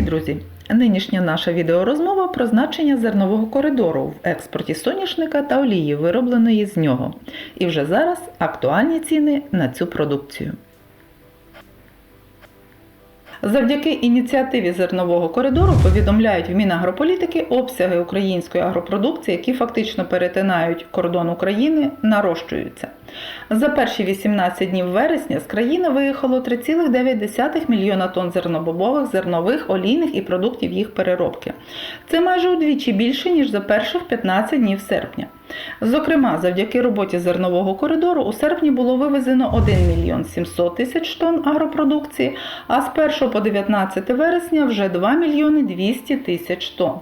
Привіт, друзі! Нинішня наша відеорозмова про значення зернового коридору в експорті соняшника та олії, виробленої з нього. І вже зараз актуальні ціни на цю продукцію. Завдяки ініціативі зернового коридору повідомляють в Мінагрополітики обсяги української агропродукції, які фактично перетинають кордон України, нарощуються. За перші 18 днів вересня з країни виїхало 3,9 мільйона тонн зернобобових, зернових, олійних і продуктів їх переробки. Це майже удвічі більше, ніж за перших 15 днів серпня. Зокрема, завдяки роботі зернового коридору у серпні було вивезено 1 мільйон 700 тисяч тонн агропродукції, а з 1 по 19 вересня вже 2 мільйони 200 тисяч тонн.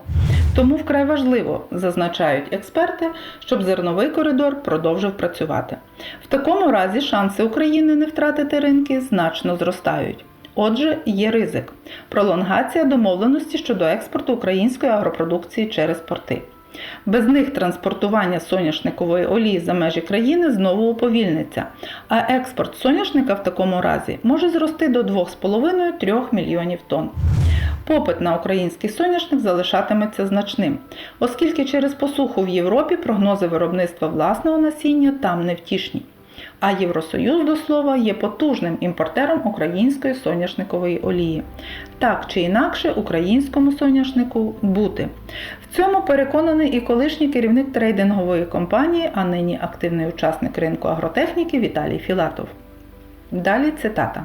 Тому вкрай важливо, зазначають експерти, щоб зерновий коридор продовжив працювати. В такому разі шанси України не втратити ринки значно зростають. Отже, є ризик пролонгація домовленості щодо експорту української агропродукції через порти. Без них транспортування соняшникової олії за межі країни знову уповільниться, а експорт соняшника в такому разі може зрости до 2,5-3 мільйонів тонн. Попит на український соняшник залишатиметься значним, оскільки через посуху в Європі прогнози виробництва власного насіння там невтішні. А Євросоюз, до слова, є потужним імпортером української соняшникової олії. Так чи інакше, українському соняшнику бути. В цьому переконаний і колишній керівник трейдингової компанії, а нині активний учасник ринку агротехніки Віталій Філатов. Далі цитата.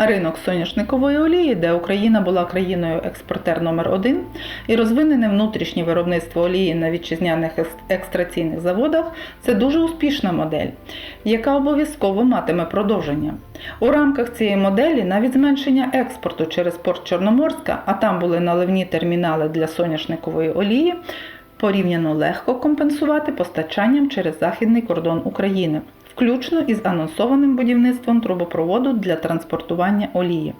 Ринок соняшникової олії, де Україна була країною експортер номер 1 і розвинене внутрішнє виробництво олії на вітчизняних екстраційних заводах це дуже успішна модель, яка обов'язково матиме продовження. У рамках цієї моделі навіть зменшення експорту через порт Чорноморська, а там були наливні термінали для соняшникової олії. Порівняно легко компенсувати постачанням через західний кордон України включно із анонсованим будівництвом трубопроводу для транспортування олії.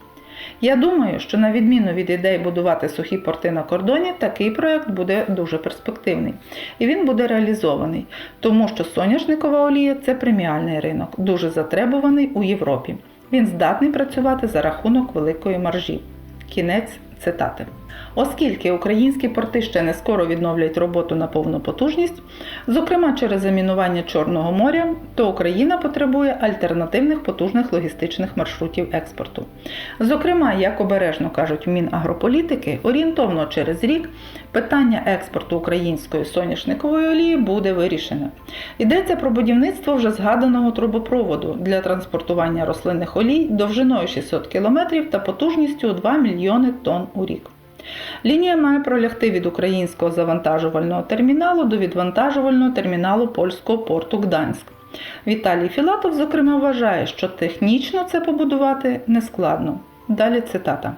Я думаю, що на відміну від ідей будувати сухі порти на кордоні, такий проект буде дуже перспективний і він буде реалізований, тому що соняшникова олія це преміальний ринок, дуже затребуваний у Європі. Він здатний працювати за рахунок великої маржі. Кінець цитати. Оскільки українські порти ще не скоро відновлять роботу на повну потужність, зокрема через замінування Чорного моря, то Україна потребує альтернативних потужних логістичних маршрутів експорту. Зокрема, як обережно кажуть Мінагрополітики, орієнтовно через рік питання експорту української соняшникової олії буде вирішене. Йдеться про будівництво вже згаданого трубопроводу для транспортування рослинних олій довжиною 600 км та потужністю 2 мільйони тонн у рік. Лінія має пролягти від українського завантажувального терміналу до відвантажувального терміналу польського порту Гданськ. Віталій Філатов, зокрема, вважає, що технічно це побудувати нескладно. Далі цитата.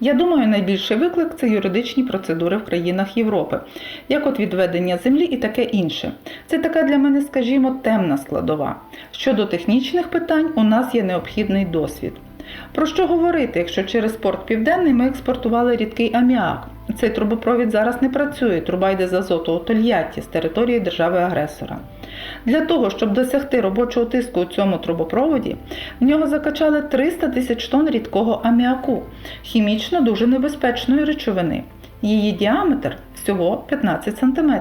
Я думаю, найбільший виклик це юридичні процедури в країнах Європи, як от відведення землі і таке інше. Це така для мене, скажімо, темна складова. Щодо технічних питань, у нас є необхідний досвід. Про що говорити, якщо через порт Південний ми експортували рідкий аміак? Цей трубопровід зараз не працює, труба йде з азоту у Тольятті з території держави-агресора. Для того, щоб досягти робочого тиску у цьому трубопроводі, в нього закачали 300 тисяч тонн рідкого аміаку, хімічно дуже небезпечної речовини. Її діаметр всього 15 см.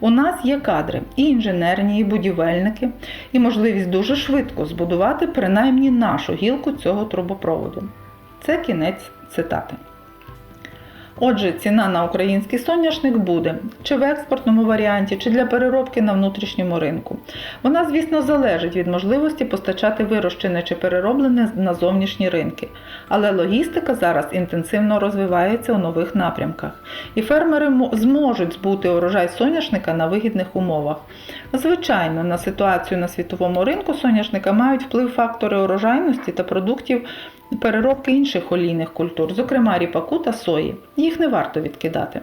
У нас є кадри і інженерні, і будівельники, і можливість дуже швидко збудувати принаймні нашу гілку цього трубопроводу. Це кінець цитати. Отже, ціна на український соняшник буде чи в експортному варіанті, чи для переробки на внутрішньому ринку. Вона, звісно, залежить від можливості постачати вирощене чи перероблене на зовнішні ринки. Але логістика зараз інтенсивно розвивається у нових напрямках, і фермери зможуть збути урожай соняшника на вигідних умовах. Звичайно, на ситуацію на світовому ринку соняшника мають вплив фактори урожайності та продуктів переробки інших олійних культур, зокрема ріпаку та сої. Їх не варто відкидати.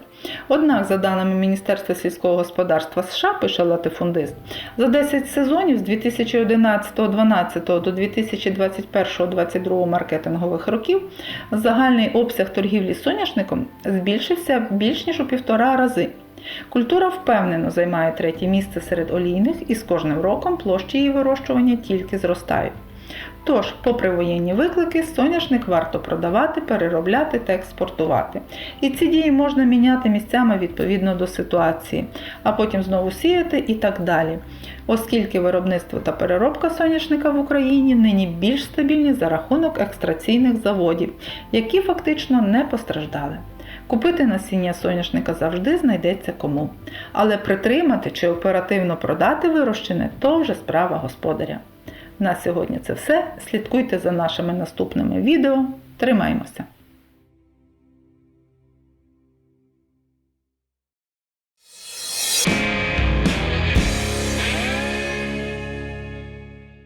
Однак, за даними Міністерства сільського господарства США, пише латифундист, за 10 сезонів з 2011-2012 до 2021-2022 маркетингових років загальний обсяг торгівлі соняшником збільшився більш ніж у півтора рази. Культура впевнено займає третє місце серед олійних і з кожним роком площі її вирощування тільки зростають. Тож, попри воєнні виклики, соняшник варто продавати, переробляти та експортувати. І ці дії можна міняти місцями відповідно до ситуації, а потім знову сіяти і так далі. Оскільки виробництво та переробка соняшника в Україні нині більш стабільні за рахунок екстраційних заводів, які фактично не постраждали. Купити насіння соняшника завжди знайдеться кому. Але притримати чи оперативно продати вирощене то вже справа господаря. На сьогодні це все. Слідкуйте за нашими наступними відео. Тримаймося!